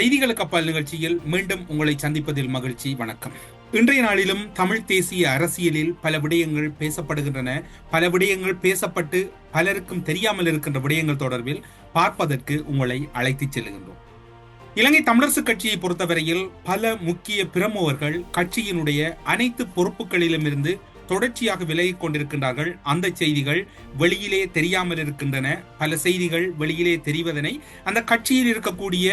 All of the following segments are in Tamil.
செய்திகளுக்கு அப்பால் நிகழ்ச்சியில் மீண்டும் உங்களை சந்திப்பதில் மகிழ்ச்சி வணக்கம். இன்றைய நாளிலும் தமிழ் தேசிய அரசியலில் பல விடயங்கள் பேசப்படுகின்றன. பல விடயங்கள் பேசப்பட்டு பலருக்கும் தெரியாமல் இருக்கின்ற விடயங்கள் தொடர்பில் பார்ப்பதற்கு உங்களை அழைத்துச் செல்கின்றோம். இலங்கை தமிழரசு கட்சியை பொறுத்தவரையில் பல முக்கிய பிரமுகர்கள் கட்சியினுடைய அனைத்து பொறுப்புகளிலும் இருந்து தொடர்ச்சியாக விலகிக் கொண்டிருக்கின்றார்கள். அந்த செய்திகள் வெளியிலே தெரியாமல் இருக்கின்றன பல செய்திகள் வெளியிலே தெரிவதனை அந்த கட்சியில் இருக்கக்கூடிய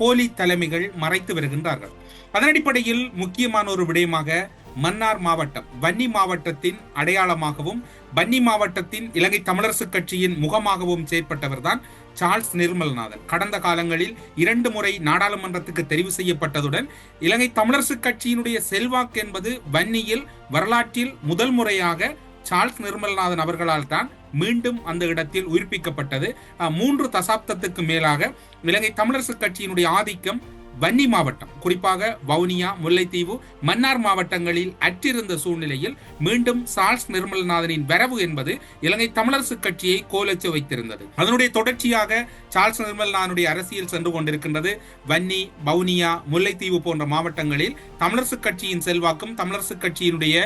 போலி தலைமைகள் மறைத்து வருகின்றார்கள். அதன் அடிப்படையில் முக்கியமான ஒரு விடயமாக மன்னார் மாவட்டம் வன்னி மாவட்டத்தின் அடையாளமாகவும் வன்னி மாவட்டத்தின் இலங்கை தமிழரசு கட்சியின் முகமாகவும் செயற்பட்டவர்தான் சார்ல்ஸ் நிர்மல்நாதன். கடந்த காலங்களில் இரண்டு முறை நாடாளுமன்றத்துக்கு தெரிவு செய்யப்பட்டதுடன் இலங்கை தமிழரசு கட்சியினுடைய செல்வாக்கு என்பது வன்னியில் வரலாற்றில் முதல் முறையாக சார்ல்ஸ் நிர்மல்நாதன் அவர்களால் தான் மீண்டும் அந்த இடத்தில் உயிர்ப்பிக்கப்பட்டது. மூன்று தசாப்தத்துக்கு மேலாக இலங்கை தமிழரசு கட்சியினுடைய ஆதிக்கம் வன்னி மாவட்டம் குறிப்பாக வவுனியா முல்லைத்தீவு மன்னார் மாவட்டங்களில் அற்றிருந்த சூழ்நிலையில் மீண்டும் சார்ஸ் நிர்மலநாதனின் வரவு என்பது இலங்கை தமிழரசு கட்சியை கோலச்சு வைத்திருந்தது. அதனுடைய தொடர்ச்சியாக சார்ஸ் நிர்மலநாதனுடைய அரசியல் சென்று கொண்டிருக்கின்றது. வன்னி வவுனியா முல்லைத்தீவு போன்ற மாவட்டங்களில் தமிழரசு கட்சியின் செல்வாக்கும் தமிழரசு கட்சியினுடைய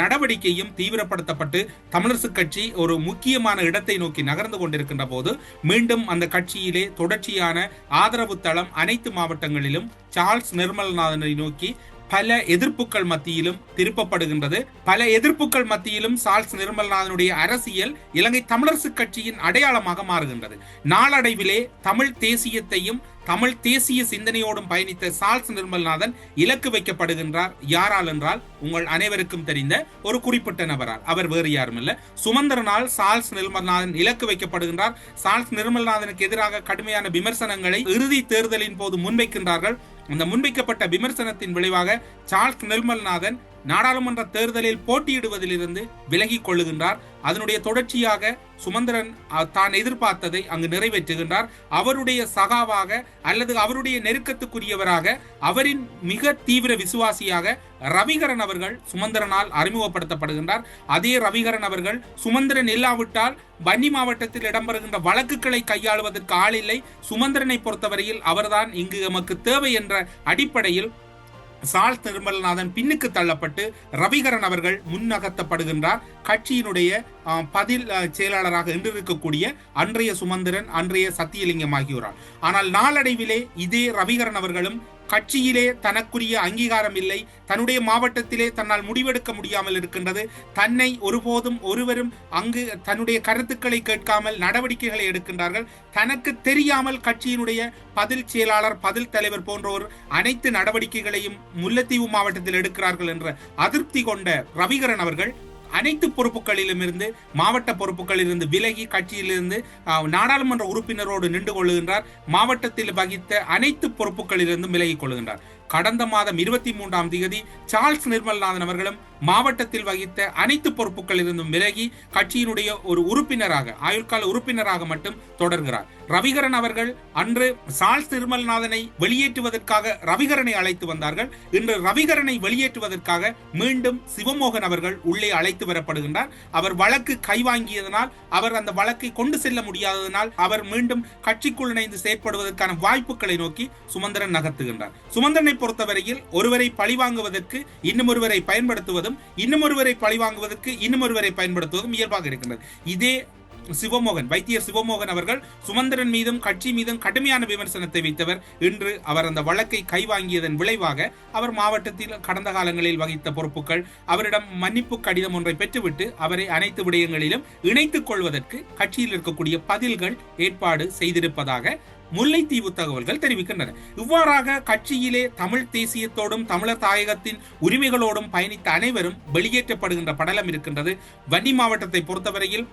நடவடிக்கையும் தீவிரப்படுத்தப்பட்டு தமிழரசு கட்சி ஒரு முக்கியமான இடத்தை நோக்கி நகர்ந்து கொண்டிருக்கின்ற போது மீண்டும் அந்த கட்சியிலே தொடர்ச்சியான ஆதரவு தளம் அனைத்து மாவட்டங்களில் மத்தியிலும் சார்ல்ஸ் நிர்மல்நாதனை நோக்கி பல எதிர்ப்புகள் மத்தியிலும் திருப்பப்படுகின்றது. பல எதிர்ப்புகள் மத்தியிலும் சார்ல்ஸ் நிர்மல்நாதனுடைய அரசியல் இலங்கை தமிழரசு கட்சியின் அடையாளமாக மாறுகின்றது. நாளடைவிலே தமிழ் தேசியத்தையும் தமிழ் தேசிய சிந்தனையோடும் பயணித்த சால்ஸ் நிர்மல்நாதன் இலக்கு வைக்கப்படுகின்றார். யாரால் என்றால் உங்கள் அனைவருக்கும் தெரிந்த ஒரு குறிப்பிட்ட நபரால். அவர் வேறு யாரும் இல்ல சுமந்திரனால் சால்ஸ் நிர்மல்நாதன் இலக்கு வைக்கப்படுகின்றார். சால்ஸ் நிர்மல்நாதனுக்கு எதிராக கடுமையான விமர்சனங்களை இறுதி தேர்தலின் போது முன்வைக்கின்றார்கள். அந்த முன்வைக்கப்பட்ட விமர்சனத்தின் விளைவாக சார்ல்ஸ் நிர்மல்நாதன் நாடாளுமன்ற தேர்தலில் போட்டியிடுவதிலிருந்து விலகிக் கொள்ளுகின்றார். அதனுடைய தொடர்ச்சியாக சுமந்திரன் தான் எதிர்பார்த்ததை அங்கு நிறைவேற்றுகின்றார். அவருடைய சகாவாக அல்லது அவருடைய நெருக்கத்துக்குரியவராக அவரின் மிக தீவிர விசுவாசியாக ரவிகரன் அவர்கள் சுமந்திரனால் அறிமுகப்படுத்தப்படுகின்றார். அதே ரவிகரன் அவர்கள் சுமந்திரன் இல்லாவிட்டால் வன்னி மாவட்டத்தில் இடம்பெறுகின்ற வழக்குகளை கையாளுவதற்கு ஆள் இல்லை. சுமந்திரனை பொறுத்தவரையில் அவர்தான் இங்கு எமக்கு தேவை என்ற அடிப்படையில் சால் நிர்மல்நாதன் பின்னுக்கு தள்ளப்பட்டு ரவிகரன் அவர்கள் முன்னகர்த்தப்படுகின்றார். கட்சியினுடைய அஹ், பதில் அஹ், செயலாளராக இன்று இருக்கக்கூடிய அன்றைய சுமந்திரன் அன்றைய சத்தியலிங்கம் ஆகியோரால். ஆனால் நாளடைவிலே இதே ரவிகரன் அவர்களும் கட்சியிலே தனக்குரிய அங்கீகாரம் இல்லை தன்னுடைய மாவட்டத்திலே தன்னால் முடிவெடுக்க முடியாமல் இருக்கின்றது. தன்னை ஒருபோதும் ஒருவரும் அங்கு தன்னுடைய கருத்துக்களை கேட்காமல் நடவடிக்கைகளை எடுக்கின்றார்கள். தனக்கு தெரியாமல் கட்சியினுடைய பதில் செயலாளர் பதில் தலைவர் போன்றோர் அனைத்து நடவடிக்கைகளையும் முல்லைத்தீவு மாவட்டத்தில் எடுக்கிறார்கள் என்ற அதிருப்தி கொண்ட ரவிகரன் அவர்கள் அனைத்து பொறுப்புகளிலும் இருந்து மாவட்ட பொறுப்புகளில் இருந்து விலகி கட்சியிலிருந்து நாடாளுமன்ற உறுப்பினரோடு நின்று கொள்ளுகின்றார். மாவட்டத்தில் வகித்த அனைத்து பொறுப்புகளிலிருந்து விலகிக் கொள்ளுகின்றார். கடந்த மாதம் இருபத்தி மூன்றாம் தேதி சார்ல்ஸ் நிர்மல்நாதன் அவர்களும் மாவட்டத்தில் வகித்த அனைத்து பொறுப்புகளிலிருந்தும் விலகி கட்சியினுடைய ஒரு உறுப்பினராக ஆயுள்கால உறுப்பினராக மட்டும் தொடர்கிறார். ரவிகரன் அவர்கள் அன்று சார்ல்ஸ் நிர்மல்நாதனை வெளியேற்றுவதற்காக ரவிகரனை அழைத்து வந்தார்கள். இன்று ரவிகரனை வெளியேற்றுவதற்காக மீண்டும் சிவமோகன் அவர்கள் உள்ளே அழைத்து வரப்படுகின்றார். அவர் வழக்கு கைவாங்கியதனால் அவர் அந்த வழக்கை கொண்டு செல்ல முடியாததனால் அவர் மீண்டும் கட்சிக்குள் இணைந்து செயற்படுவதற்கான வாய்ப்புகளை நோக்கி சுமந்திரன் நகர்த்துகின்றார். சுமந்திரனை பொறுத்தவரையில் ஒருவரை பழிவாங்குவதற்கு இன்னும் ஒருவரை பயன்படுத்துவதும் இன்னும் ஒருவரை பழிவாங்குவதற்கு இன்னும் ஒருவரை பயன்படுத்துவதும் இயல்பாக இருக்கின்றது. இதே சிவமோகன் வைத்தியர் சிவமோகன் அவர்கள் சுமந்திரன் மீதும் கட்சி மீதும் கடுமையான விமர்சனத்தை வைத்தவர். இன்று அவர் அந்த வழக்கை கைவாங்கியதன் விளைவாக அவர் மாவட்டத்தில் கடந்த காலங்களில் வகித்த பொறுப்புகள் அவரிடம் மன்னிப்பு கடிதம் ஒன்றை பெற்றுவிட்டு அவரை அனைத்து விடயங்களிலும் இணைத்துக் கொள்வதற்கு கட்சியில் இருக்கக்கூடிய பதில்கள் ஏற்பாடு செய்திருப்பதாக முல்லைத்தீவு தகவல்கள் தெரிவிக்கின்றன. இவ்வாறாக கட்சியிலே தமிழ் தேசியத்தோடும் தமிழர் தாயகத்தின் உரிமைகளோடும் பயணித்த அனைவரும் வெளியேற்றப்படுகின்ற படலம் இருக்கின்றது. வன்னி மாவட்டத்தை பொறுத்தவரையில்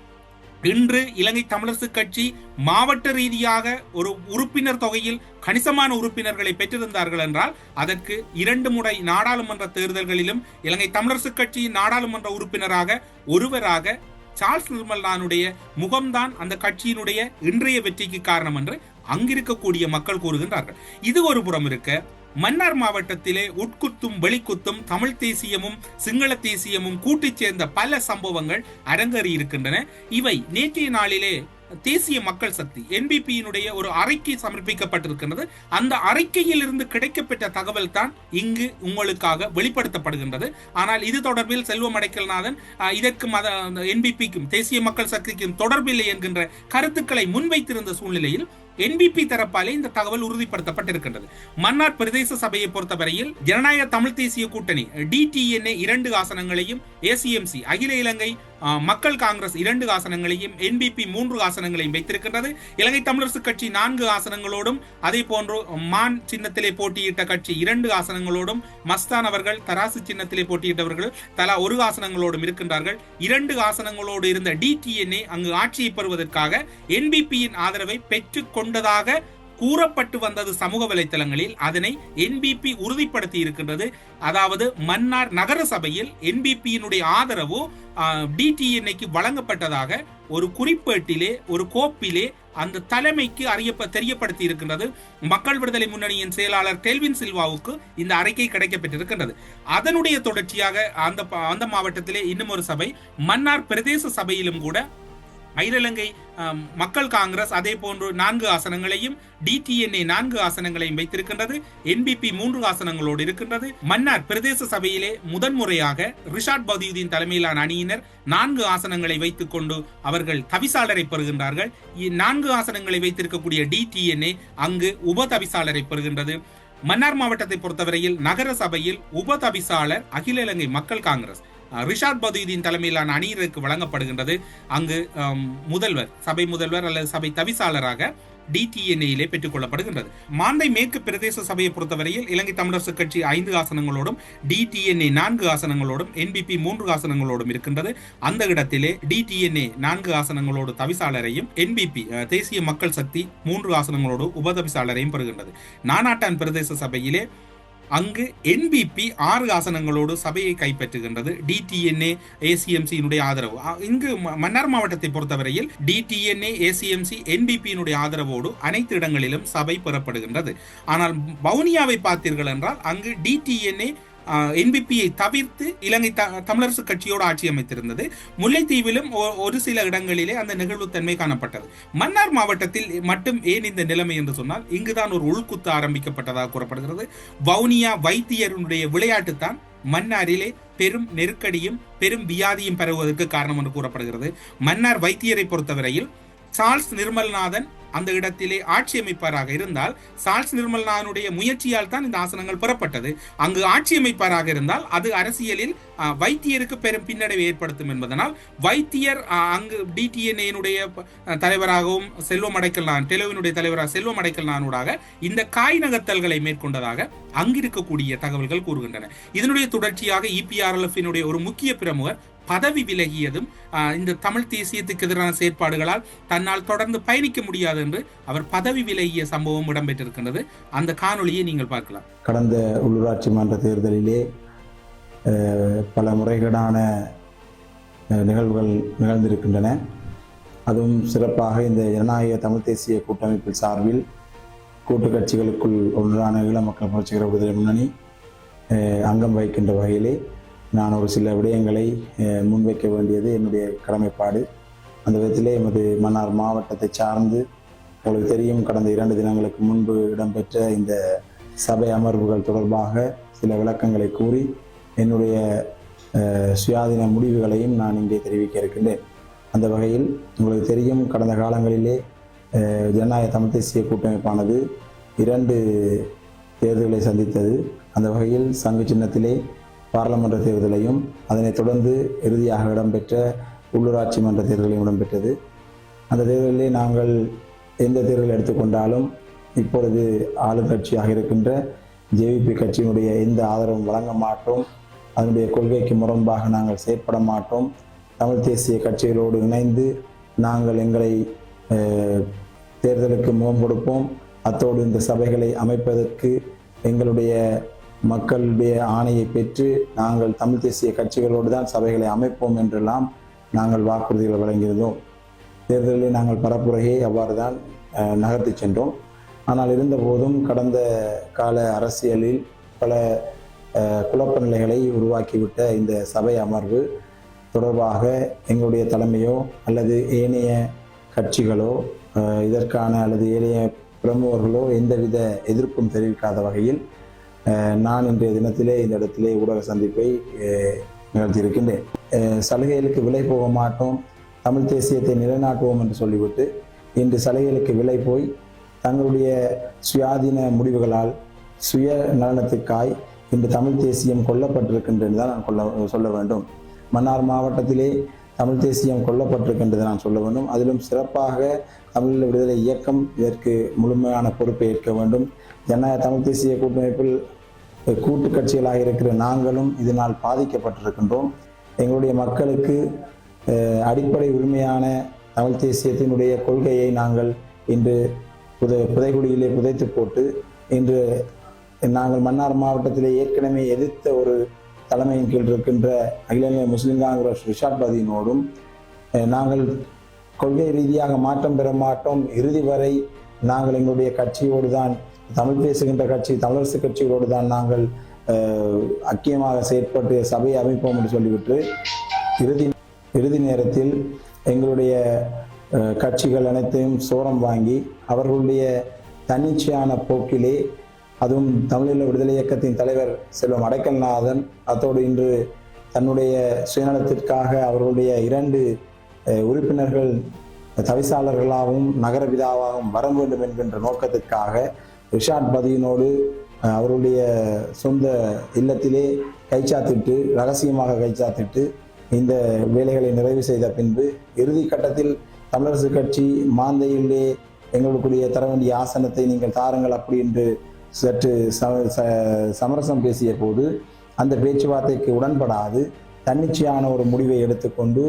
இன்று இலங்கை தமிழரசு கட்சி மாவட்ட ரீதியாக ஒரு உறுப்பினர் தொகையில் கணிசமான உறுப்பினர்களை பெற்றிருந்தார்கள் என்றால் அதற்கு இரண்டு முறை நாடாளுமன்ற தேர்தல்களிலும் இலங்கை தமிழரசு கட்சியின் நாடாளுமன்ற உறுப்பினராக ஒருவராக சார்ல்ஸ் நிர்மல்நானுடைய முகம்தான் அந்த கட்சியினுடைய இன்றைய வெற்றிக்கு காரணம் என்று அங்கிருக்கக்கூடிய மக்கள் கூறுகின்றார்கள். இது ஒரு புறம் இருக்க மன்னார் மாவட்டத்திலே உட்குத்தும் வெளிக்குத்தும் தமிழ் தேசியமும் சிங்கள தேசியமும் கூட்டிச் சேர்ந்த பல சம்பவங்கள் அரங்கேறி இருக்கின்றன. இவை நேற்றைய நாளிலே தேசிய மக்கள் சக்தி என்பிபியினுடைய ஒரு அறிக்கை சமர்ப்பிக்கப்பட்டிருக்கின்றது. அந்த அறிக்கையில் இருந்து கிடைக்கப்பெற்ற தகவல் தான் இங்கு உங்களுக்காக வெளிப்படுத்தப்படுகின்றது. ஆனால் இது தொடர்பில் செல்வம் அடைக்கல்நாதன் அஹ், இதற்கும் என்பிபிக்கும் தேசிய மக்கள் சக்திக்கும் தொடர்பில்லை என்கின்ற கருத்துக்களை முன்வைத்திருந்த சூழ்நிலையில் என்பிபி தரப்பாலே இந்த தகவல் உறுதிப்படுத்தப்பட்டிருக்கின்றது. மன்னார் பிரதேச சபையை பொறுத்தவரையில் ஜனநாயக தமிழ் தேசிய கூட்டணி டிடிஎன்ஏ இரண்டு ஆசனங்களையும் ஏசிஎம்சி அகில இலங்கை மக்கள் காங்கிரஸ் இரண்டு ஆசனங்களையும் என்பிபி மூன்று ஆசனங்களையும் வைத்திருக்கின்றது. இலங்கை தமிழரசு கட்சி நான்கு ஆசனங்களோடும் அதே போன்று மான் சின்னத்திலே போட்டியிட்ட கட்சி இரண்டு ஆசனங்களோடும் மஸ்தான் அவர்கள் தராசு சின்னத்திலே போட்டியிட்டவர்கள் தலா ஒரு ஆசனங்களோடும் இருக்கின்றார்கள். இரண்டு ஆசனங்களோடு இருந்த டிடிஎன்ஏ அங்கு ஆட்சியை பெறுவதற்காக என்பிபியின் ஆதரவை பெற்றுக் கொண்டதாக கூறப்பட்டு வந்தது சமூக வலைத்தளங்களில் அதனை என்பிபி உறுதிப்படுத்தி இருக்கின்றது. அதாவது மன்னார் நகர சபையில் என்பிபியினுடைய ஆதரவு டிடிஎன்ஐக்கு வழங்கப்பட்டதாக ஒரு குறிப்பேட்டிலே ஒரு கோப்பிலே அந்த தலைமைக்கு அறியப்ப தெரியப்படுத்தி இருக்கின்றது. மக்கள் விடுதலை முன்னணியின் செயலாளர் டெல்வின் சில்வாவுக்கு இந்த அறிக்கை கிடைக்கப்பட்டிருக்கின்றது அதனுடைய தொடர்ச்சியாக அந்த அந்த மாவட்டத்திலே இன்னும் ஒரு சபை மன்னார் பிரதேச சபையிலும் கூட அகிலங்கை மக்கள் காங்கிரஸ் அதே போன்று நான்கு ஆசனங்களையும் டிடிஎன்ஏ நான்கு ஆசனங்களையும் வைத்திருக்கின்றது. என்பிபி மூன்று ஆசனங்களோடு இருக்கின்றது. மன்னார் பிரதேச சபையிலே முதன்முறையாக ரிஷாட் பதீயுதீன் தலைமையிலான அணியினர் நான்கு ஆசனங்களை வைத்துக் கொண்டு அவர்கள் தவிசாளரை பெறுகின்றார்கள். நான்கு ஆசனங்களை வைத்திருக்கக்கூடிய டிடிஎன்ஏ அங்கு உப தவிசாளரை பெறுகின்றது. மன்னார் மாவட்டத்தை பொறுத்தவரையில் நகர சபையில் உப தவிசாளர் அகில இலங்கை மக்கள் காங்கிரஸ். ரிஷாத் பதீதின் தலைமையிலான அணியினருக்கு வழங்கப்படுகின்றது. அங்கு முதல்வர் சபை முதல்வர் அல்லது சபை தவிசாளராக டிடிஎன்ஏயிலே பெற்றுக் கொள்ளப்படுகின்றது. மாந்தை மேற்கு பிரதேச சபையை பொறுத்தவரையில் இலங்கை தமிழரசு கட்சி ஐந்து ஆசனங்களோடும் டிடிஎன்ஏ நான்கு ஆசனங்களோடும் என்பிபி மூன்று ஆசனங்களோடும் இருக்கின்றது. அந்த இடத்திலே டிடிஎன்ஏ நான்கு ஆசனங்களோடு தவிசாளரையும் என்பிபி தேசிய மக்கள் சக்தி மூன்று ஆசனங்களோடு உபதவிசாளரையும் பெறுகின்றது. நானாட்டான் பிரதேச சபையிலே அங்கு என்பிபி ஆறு ஆசனங்களோடு சபையை கைப்பற்றுகின்றது. டிடிஎன்ஏ ஏசிஎம்சியினுடைய ஆதரவு. இங்கு ம- மன்னார் மாவட்டத்தை பொறுத்தவரையில் டிடிஎன்ஏ ஏசிஎம்சி என்பிபியினுடைய ஆதரவோடு அனைத்து இடங்களிலும் சபை பெறப்படுகின்றது. ஆனால் வவுனியாவை பார்த்தீர்கள் என்றால் அங்கு டிடிஎன்ஏ என்பிபியை தவிர்த்து இலங்கை த- தமிழரசு கட்சியோடு ஆட்சி அமைத்திருந்தது. முல்லைத்தீவிலும் ஒரு சில இடங்களிலே அந்த நெகிழ்வுத்தன்மை காணப்பட்டது. மன்னார் மாவட்டத்தில் மட்டும் ஏன் இந்த நிலைமை என்று சொன்னால் இங்குதான் ஒரு உள்குத்து ஆரம்பிக்கப்பட்டதாக கூறப்படுகிறது. வவுனியா வைத்தியருடைய விளையாட்டு தான் மன்னாரிலே பெரும் நெருக்கடியும் பெரும் வியாதியும் பரவுவதற்கு காரணம் என்று கூறப்படுகிறது. மன்னார் வைத்தியரை பொறுத்தவரையில் சார்ல்ஸ் நிர்மல்நாதன் அந்த இடத்திலே ஆட்சி அமைப்பாராக இருந்தால் சார்ல்ஸ் நிர்மல்நாதனுடைய முயற்சியால் தான் இந்த ஆசனங்கள் பெறப்பட்டது. அங்கு ஆட்சி அமைப்பாராக இருந்தால் அது அரசியலில் வைத்தியருக்கு பெரும் பின்னடைவை ஏற்படுத்தும் என்பதனால் வைத்தியர் அங்கு டிடிஎன்ஏனுடைய தலைவராகவும் செல்வம் அடைக்கலான் டெலுவினுடைய தலைவராக செல்வம் அடைக்கலானூடாக இந்த காய் நகர்த்தல்களை மேற்கொண்டதாக அங்கிருக்கக்கூடிய தகவல்கள் கூறுகின்றன. இதனுடைய தொடர்ச்சியாக E இபிஆர்எல்எஃபினுடைய ஒரு முக்கிய பிரமுகர் பதவி விலகியதும் இந்த தமிழ் தேசியத்துக்கு எதிரான செயற்பாடுகளால் தன்னால் தொடர்ந்து பயணிக்க முடியாது என்று அவர் பதவி விலகிய சம்பவம் இடம்பெற்றிருக்கின்றது. அந்த காணொளியை நீங்கள் பார்க்கலாம். கடந்த உள்ளூராட்சி மன்ற தேர்தலிலே பல முறைகேடான நிகழ்வுகள் நிகழ்ந்திருக்கின்றன. அதுவும் சிறப்பாக இந்த ஜனநாயக தமிழ் தேசிய கூட்டமைப்பில் சார்பில் கூட்டு கட்சிகளுக்குள் ஒன்றான ஈழ மக்கள் புரட்சிகர விடுதலை முன்னணி அங்கம் வகிக்கின்ற வகையிலே நான் ஒரு சில விடயங்களை முன்வைக்க வேண்டியது என்னுடைய கடமைப்பாடு. அந்த விதத்திலே எமது மன்னார் மாவட்டத்தை சார்ந்து உங்களுக்கு தெரியும் கடந்த இரண்டு தினங்களுக்கு முன்பு இடம்பெற்ற இந்த சபை அமர்வுகள் தொடர்பாக சில விளக்கங்களை கூறி என்னுடைய சுயாதீன முடிவுகளையும் நான் இங்கே தெரிவிக்க இருக்கின்றேன். அந்த வகையில் உங்களுக்கு தெரியும் கடந்த காலங்களிலே ஜனநாயக தமிழ் தேசிய கூட்டமைப்பானது இரண்டு தேர்தல்களை சந்தித்தது. அந்த வகையில் சங்கு சின்னத்திலே பாராளுமன்ற தேர்தலையும் அதனைத் தொடர்ந்து இறுதியாக இடம்பெற்ற உள்ளூராட்சி மன்ற தேர்தலையும் இடம்பெற்றது. அந்த தேர்தலிலே நாங்கள் எந்த தேர்தல் எடுத்துக்கொண்டாலும் இப்பொழுது ஆளுங்கட்சியாக இருக்கின்ற ஜேவிபி கட்சியினுடைய எந்த ஆதரவும் வழங்க மாட்டோம். அதனுடைய கொள்கைக்கு முரண்பாக நாங்கள் செயற்பட மாட்டோம். தமிழ் தேசிய கட்சிகளோடு இணைந்து நாங்கள் எங்களை தேர்தலுக்கு முகம் கொடுப்போம். அத்தோடு இந்த சபைகளை அமைப்பதற்கு எங்களுடைய மக்களுடைய ஆணையை பெற்று நாங்கள் தமிழ் தேசிய கட்சிகளோடு தான் சபைகளை அமைப்போம் என்றெல்லாம் நாங்கள் வாக்குறுதிகளை வழங்கியிருந்தோம். தேர்தலில் நாங்கள் பரப்புரையை அவ்வாறு தான் நகர்த்தி சென்றோம். ஆனால் இருந்தபோதும் கடந்த கால அரசியலில் பல குழப்ப நிலைகளை உருவாக்கிவிட்ட இந்த சபை அமர்வு தொடர்பாக எங்களுடைய தலைமையோ அல்லது ஏனைய கட்சிகளோ இதற்கான அல்லது ஏனைய பிரமுகர்களோ எந்தவித எதிர்ப்பும் தெரிவிக்காத வகையில் நான் இன்றைய தினத்திலே இந்த இடத்திலே ஊடக சந்திப்பை நிகழ்த்தியிருக்கின்றேன். சலுகைகளுக்கு விலை போக மாட்டோம். தமிழ் தேசியத்தை நிலைநாட்டுவோம் என்று சொல்லிவிட்டு இன்று சலுகைகளுக்கு விலை போய் தங்களுடைய சுயாதீன முடிவுகளால் சுய நலனத்துக்காய் இன்று தமிழ் தேசியம் கொல்லப்பட்டிருக்கின்றது தான் நான் கொள்ள சொல்ல வேண்டும். மன்னார் மாவட்டத்திலே தமிழ் தேசியம் கொல்லப்பட்டிருக்கின்றது நான் சொல்ல வேண்டும். அதிலும் சிறப்பாக தமிழ் விடுதலை இயக்கம் இதற்கு முழுமையான பொறுப்பை ஏற்க வேண்டும். ஜனநாயக தமிழ் தேசிய கூட்டமைப்பில் கூட்டு கட்சிகளாக இருக்கிற நாங்களும் இதனால் பாதிக்கப்பட்டிருக்கின்றோம். எங்களுடைய மக்களுக்கு அடிப்படை உரிமையான தமிழ் தேசியத்தினுடைய கொள்கையை நாங்கள் இன்று புதை புதைகுடியிலே புதைத்து போட்டு இன்று நாங்கள் மன்னார் மாவட்டத்திலே ஏற்கனவே எதிர்த்த ஒரு தலைமையின் கீழ் இருக்கின்ற அகில இந்திய முஸ்லிம் காங்கிரஸ் ரிஷாட் பதினோடும் நாங்கள் கொள்கை ரீதியாக மாற்றம் பெற மாட்டோம். இறுதி வரை நாங்கள் எங்களுடைய கட்சியோடு தான் தமிழ் பேசுகின்ற கட்சி தமிழரசு கட்சிகளோடு தான் நாங்கள் அக்கியமாக செயற்பட்டு சபையை அமைப்போம் என்று சொல்லிவிட்டு இறுதி இறுதி நேரத்தில் எங்களுடைய கட்சிகள் அனைத்தையும் சோரம் வாங்கி அவர்களுடைய தன்னிச்சையான போக்கிலே அதுவும் தமிழீழ விடுதலை இயக்கத்தின் தலைவர் செல்வம் அடைக்கல்நாதன் அத்தோடு இன்று தன்னுடைய சுயநலத்திற்காக அவர்களுடைய இரண்டு உறுப்பினர்கள் தவிசாளர்களாகவும் நகரபிதாவாகவும் வர வேண்டும் என்கின்ற நோக்கத்திற்காக ரிஷாட் பதியினோடு அவருடைய சொந்த இல்லத்திலே கைச்சாத்திட்டு ரகசியமாக கைச்சாத்திட்டு இந்த வேலைகளை நிறைவு செய்த பின்பு இறுதி கட்டத்தில் தமிழரசு கட்சி மாந்தையிலே எங்களுக்குரிய தர வேண்டிய ஆசனத்தை நீங்கள் தாருங்கள் அப்படி என்று சற்று ச- ச- சமரசம் பேசிய போது அந்த பேச்சுவார்த்தைக்கு உடன்படாது. தன்னிச்சையான ஒரு முடிவை எடுத்துக்கொண்டு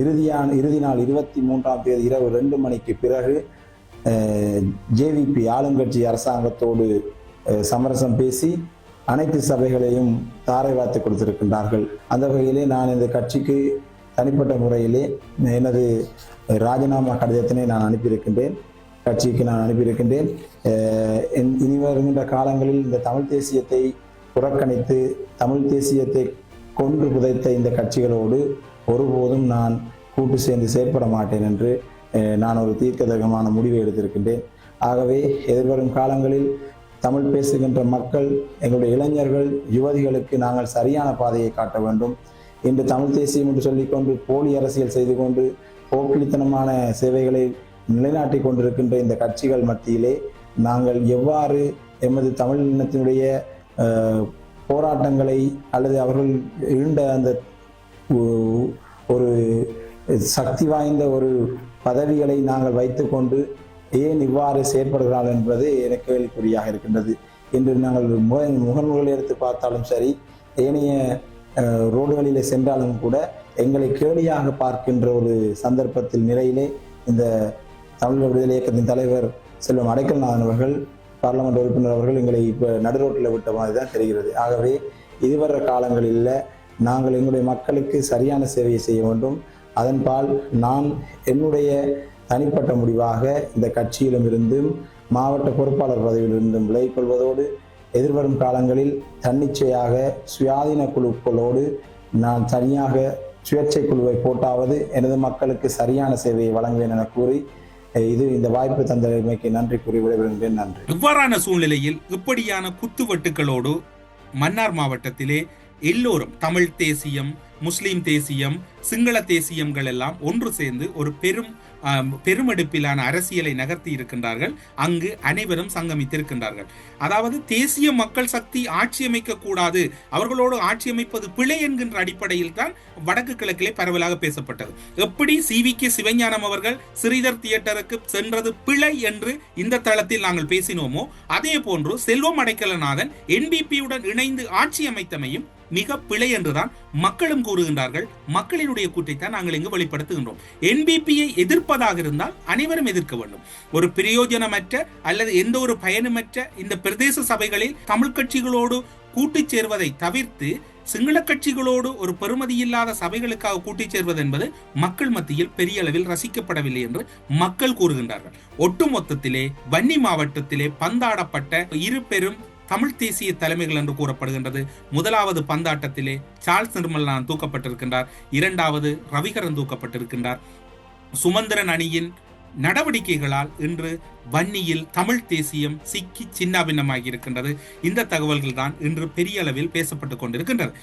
இறுதியான இறுதி நாள் இருபத்தி மூன்றாம் தேதி இரவு ரெண்டு மணிக்கு பிறகு ஜேவிபி ஆளுங்கட்சி அரசாங்கத்தோடு சமரசம் பேசி அனைத்து சபைகளையும் தாரை வார்த்து கொடுத்திருக்கின்றார்கள். அந்த வகையிலே நான் இந்த கட்சிக்கு தனிப்பட்ட முறையிலே எனது ராஜினாமா கடிதத்தினை நான் அனுப்பியிருக்கின்றேன். கட்சிக்கு நான் அனுப்பியிருக்கின்றேன். இனி- வருகின்ற காலங்களில் இந்த தமிழ் தேசியத்தை புறக்கணித்து தமிழ் தேசியத்தை கொன்று புதைத்த இந்த கட்சிகளோடு ஒருபோதும் நான் கூட்டு சேர்ந்து செயற்பட மாட்டேன் என்று நான் ஒரு தீர்க்கதகமான முடிவை எடுத்திருக்கின்றேன். ஆகவே எதிர்வரும் காலங்களில் தமிழ் பேசுகின்ற மக்கள் எங்களுடைய இளைஞர்கள் யுவதிகளுக்கு நாங்கள் சரியான பாதையை காட்ட வேண்டும். இன்று தமிழ் தேசியம் என்று சொல்லிக்கொண்டு போலி அரசியல் செய்து கொண்டு போக்கிலித்தனமான சேவைகளை நிலைநாட்டி கொண்டிருக்கின்ற இந்த கட்சிகள் மத்தியிலே நாங்கள் எவ்வாறு எமது தமிழ் இனத்தினுடைய போராட்டங்களை அல்லது அவர்கள் இருந்த அந்த ஒரு சக்தி வாய்ந்த ஒரு பதவிகளை நாங்கள் வைத்துக்கொண்டு ஏன் இவ்வாறு செயற்படுகிறார்கள் என்பது எனக்கு கேள்விக்குறியாக இருக்கின்றது. இன்று நாங்கள் முக முகநூல்களை எடுத்து பார்த்தாலும் சரி ஏனைய ரோடுகளில் சென்றாலும் கூட எங்களை கேலியாக பார்க்கின்ற ஒரு சந்தர்ப்பத்தில் நிலையிலே இந்த தமிழக விடுதலை இயக்கத்தின் தலைவர் செல்வம் அடைக்கல்நாதன் அவர்கள் பார்லமெண்ட் உறுப்பினர் அவர்கள் எங்களை இப்போ நடுரோட்டில் விட்ட மாதிரி தான் தெரிகிறது. ஆகவே இதுவர காலங்களில் நாங்கள் எங்களுடைய மக்களுக்கு சரியான சேவையை செய்ய வேண்டும். அதன்பால் நான் என்னுடைய தனிப்பட்ட முடிவாக இந்த கட்சியிலும் இருந்தும் மாவட்ட பொறுப்பாளர் பதவியிலிருந்தும் விலகிக் கொள்வதோடு எதிர்வரும் காலங்களில் தன்னிச்சையாக சுயாதீன குழுக்களோடு நான் தனியாக சுயேட்சை குழுவை போட்டாவது எனது மக்களுக்கு சரியான சேவையை வழங்குவேன் என கூறி இது இந்த வாய்ப்பு தந்தமைக்கு நன்றி கூறி விடைபெறுகின்றேன். நன்றி. இவ்வாறான சூழ்நிலையில் இப்படியான குத்துவட்டுகளோடு மன்னார் மாவட்டத்திலே எல்லோரும் தமிழ் தேசியம் முஸ்லீம் தேசியம் சிங்கள தேசியங்கள் எல்லாம் ஒன்று சேர்ந்து ஒரு பெரும் பெருமெடுப்பிலான அரசியலை நகர்த்தி இருக்கின்றார்கள். அங்கு அனைவரும் சங்கமித்திருக்கின்றார்கள். அதாவது தேசிய மக்கள் சக்தி ஆட்சி அமைக்க கூடாது அவர்களோடு ஆட்சி அமைப்பது பிழை என்கின்ற அடிப்படையில் தான் வடக்கு கிழக்கிலே பரவலாக பேசப்பட்டது. எப்படி சி விகே சிவஞானம் அவர்கள் ஸ்ரீதர் தியேட்டருக்கு சென்றது பிழை என்று இந்த தளத்தில் நாங்கள் பேசினோமோ அதே போன்று செல்வம் அடைக்கலநாதன் என்பிபியுடன் இணைந்து ஆட்சி அமைத்தமையும் மிக பிழை என்றுதான் மக்களும் கூறுகின்றார்கள். மக்களினுடைய கூற்றைத்தான் நாங்கள் இங்கு வெளிப்படுத்துகின்றோம். என்பிபியை எதிர்ப்பதாக இருந்தால் அனைவரும் எதிர்க்க வேண்டும். ஒரு பிரயோஜனமற்ற அல்லது எந்த ஒரு பயனுமற்ற இந்த பிரதேச சபைகளில் தமிழ் கட்சிகளோடு கூட்டுச் சேர்வதை தவிர்த்து சிங்கள கட்சிகளோடு ஒரு பெறுமதியில்லாத சபைகளுக்காக கூட்டிச் சேர்வது என்பது மக்கள் மத்தியில் பெரிய அளவில் ரசிக்கப்படவில்லை என்று மக்கள் கூறுகின்றார்கள். ஒட்டுமொத்தத்திலே வன்னி மாவட்டத்திலே பந்தாடப்பட்ட இரு பெரும் தமிழ் தேசிய தலைமைகள் என்று கூறப்படுகின்றது. முதலாவது பந்தாட்டத்திலே சார்ல்ஸ் நிர்மலான் தூக்கப்பட்டிருக்கின்றார். இரண்டாவது ரவிகரன் தூக்கப்பட்டிருக்கின்றார். சுமந்திரன் அணியின் நடவடிக்கைகளால் இன்று வன்னியில் தமிழ் தேசியம் சிக்கி சின்னாபின்னமாகி இருக்கின்றது இந்த தகவல்கள் தான் இன்று பெரிய அளவில் பேசப்பட்டுக் கொண்டிருக்கின்றது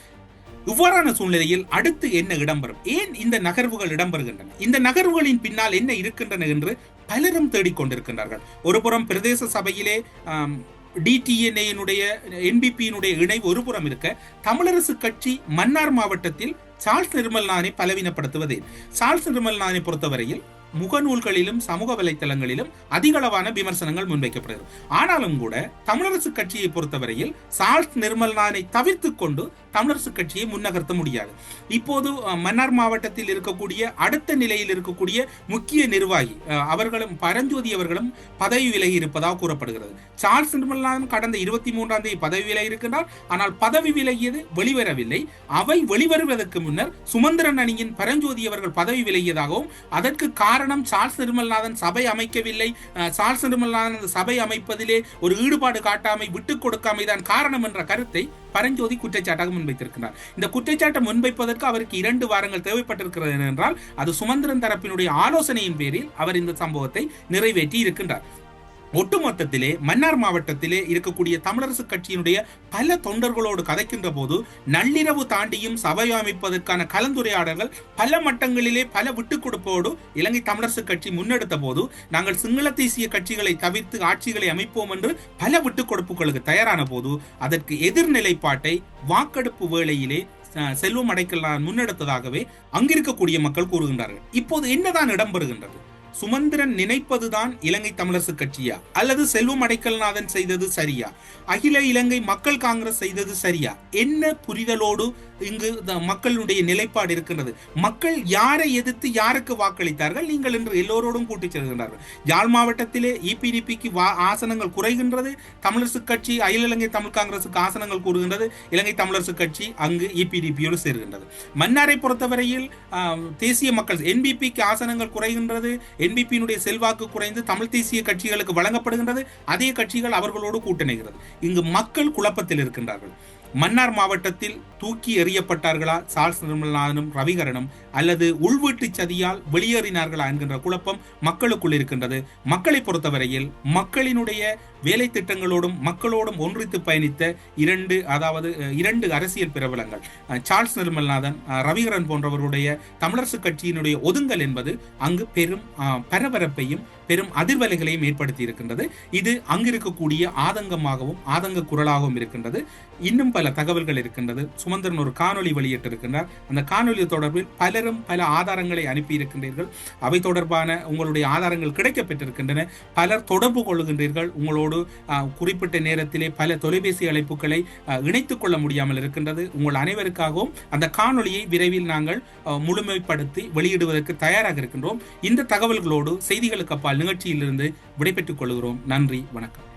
இவ்வாறான சூழ்நிலையில் அடுத்து என்ன இடம்பெறும்? ஏன் இந்த நகர்வுகள் இடம்பெறுகின்றன? இந்த நகர்வுகளின் பின்னால் என்ன இருக்கின்றன என்று பலரும் தேடிக்கொண்டிருக்கின்றார்கள். ஒருபுறம் பிரதேச சபையிலே டிடிஎன்ஏனுடைய என்பிபியினுடைய இணைவு ஒருபுறம் இருக்க தமிழரசு கட்சி மன்னார் மாவட்டத்தில் சார் நிர்மல் நானை பலவீனப்படுத்துவதே. நிர்மல் நானை பொறுத்தவரையில் முகநூல்களிலும் சமூக வலைத்தளங்களிலும் அதிகளவான விமர்சனங்கள் முன்வைக்கப்படுகிறது. ஆனாலும் கூட தமிழரசு கட்சியை பொறுத்தவரையில் சால்ட் நிர்மல்நானை தவிர்த்து கொண்டு தமிழரசு கட்சியை முன்னகர்த்த முடியாது. இப்போது மன்னார் மாவட்டத்தில் இருக்கக்கூடிய அடுத்த நிலையில் இருக்கக்கூடிய முக்கிய நிர்வாகி அவர்களும் பரஞ்சோதி அவர்களும் பதவி விலகி இருப்பதாக கூறப்படுகிறது. சார்ஸ் நிர்மல்நாதன் கடந்த இருபத்தி மூன்றாம் தேதி பதவி விலகி இருக்கிறார் ஆனால் பதவி விலகியது வெளிவரவில்லை. அவை வெளிவருவதற்கு முன்னர் சுமந்திரன் அணியின் பரஞ்சோதி அவர்கள் பதவி விலகியதாகவும் அதற்கு காரணம் சார்ஸ் நிர்மல்நாதன் சபை அமைக்கவில்லை. சார்ஸ் நிர்மல்நாதன் அந்த சபை அமைப்பதிலே ஒரு ஈடுபாடு காட்டாமை விட்டுக் கொடுக்காமை தான் காரணம் என்ற கருத்தை பரஞ்சோதி குற்றச்சாட்டாக முன்வைத்திருக்கிறார். இந்த குற்றச்சாட்டை முன்வைப்பதற்கு அவருக்கு இரண்டு வாரங்கள் தேவைப்பட்டிருக்கிறது என்றால் அது சுமந்திரன் தரப்பினுடைய ஆலோசனையின் பேரில் அவர் இந்த சம்பவத்தை நிறைவேற்றி இருக்கின்றார். ஒட்டுமொத்தத்திலே மன்னார் மாவட்டத்திலே இருக்கக்கூடிய தமிழரசு கட்சியினுடைய பல தொண்டர்களோடு கதைக்கின்ற போது நள்ளிரவு தாண்டியும் சபை அமைப்பதற்கான கலந்துரையாடல்கள் பல மட்டங்களிலே பல விட்டுக் கொடுப்போடு இலங்கை தமிழரசு கட்சி முன்னெடுத்த போது நாங்கள் சிங்கள தேசிய கட்சிகளை தவிர்த்து ஆட்சிகளை அமைப்போம் என்று பல விட்டுக் கொடுப்புகளுக்கு தயாரான போது அதற்கு எதிர்நிலைப்பாட்டை வாக்கெடுப்பு வேளையிலே செல்வம் அடைக்கலாம் முன்னெடுத்ததாகவே அங்கிருக்கக்கூடிய மக்கள் கூறுகின்றார்கள். இப்போது என்னதான் இடம்பெறுகின்றது? சுமந்திரன் நினைப்பதுதான் இலங்கை தமிழரசு கட்சியா? அல்லது செல்வம் அடைக்கல்நாதன் செய்தது சரியா? அகில இலங்கை மக்கள் காங்கிரஸ் செய்தது சரியா? என்ன புரிதலோடு இங்கு த- மக்களுடைய நிலைப்பாடு இருக்கின்றது. மக்கள் யாரை எதிர்த்து யாருக்கு வாக்களித்தார்கள்? நீங்கள் இன்று எல்லோரோடும் கூட்டிச் செல்கின்றார்கள். யாழ் மாவட்டத்திலே இபிடிபிக்கு ஆசனங்கள் குறைகின்றது. தமிழரசு கட்சி அகில இலங்கை தமிழ் காங்கிரசுக்கு ஆசனங்கள் கூறுகின்றது. இலங்கை தமிழரசு கட்சி அங்கு இபிடிபியோடு சேர்கின்றது. மன்னாரை பொறுத்தவரையில் தேசிய மக்கள் என்பிபிக்கு ஆசனங்கள் குறைகின்றது. என்பிபியினுடைய செல்வாக்கு குறைந்து தமிழ் தேசிய கட்சிகளுக்கு வழங்கப்படுகின்றது. அதே கட்சிகள் அவர்களோடு கூட்டணிகிறது இங்கு மக்கள் குழப்பத்தில் இருக்கின்றார்கள். மன்னார் மாவட்டத்தில் தூக்கி எறியப்பட்டார்களா? சார்ஸ் நிர்மலநாதனும் ரவிகரனும் அல்லது உள்வீட்டு சதியால் வெளியேறினார்களா என்கின்ற குழப்பம் மக்களுக்குள் இருக்கின்றது. மக்களை பொறுத்தவரையில் மக்களினுடைய வேலை திட்டங்களோடும் மக்களோடும் ஒன்றித்து பயணித்த இரண்டு அதாவது இரண்டு அரசியல் பிரபலங்கள். அஹ், சார்ல்ஸ் நிர்மல்நாதன் ரவிகரன் போன்றவருடைய தமிழரசு கட்சியினுடைய ஒதுங்கல் என்பது அங்கு பெரும் பரபரப்பையும் பெரும் அதிர்வலைகளையும் ஏற்படுத்தி இருக்கின்றது. இது அங்கிருக்கக்கூடிய ஆதங்கமாகவும் ஆதங்க குரலாகவும் இருக்கின்றது. இன்னும் பல தகவல்கள் இருக்கின்றது. சுமந்திரன் ஒரு காணொலி வெளியிட்டிருக்கின்றார். அந்த காணொளி தொடர்பில் பல பலரும் பல ஆதாரங்களை அனுப்பியிருக்கின்றீர்கள். அவை தொடர்பான உங்களுடைய ஆதாரங்கள் கிடைக்கப்பெற்றிருக்கின்றன. பலர் தொடர்பு கொள்கின்றீர்கள் உங்களோடு குறிப்பிட்ட நேரத்திலே பல தொலைபேசி அழைப்புகளை இணைத்துக் கொள்ள முடியாமல் இருக்கின்றது. உங்கள் அனைவருக்காகவும் அந்த காணொலியை விரைவில் நாங்கள் முழுமைப்படுத்தி வெளியிடுவதற்கு தயாராக இருக்கின்றோம். இந்த தகவல்களோடு செய்திகளுக்கு அப்பால் நிகழ்ச்சியிலிருந்து விடைபெற்றுக் கொள்கிறோம். நன்றி வணக்கம்.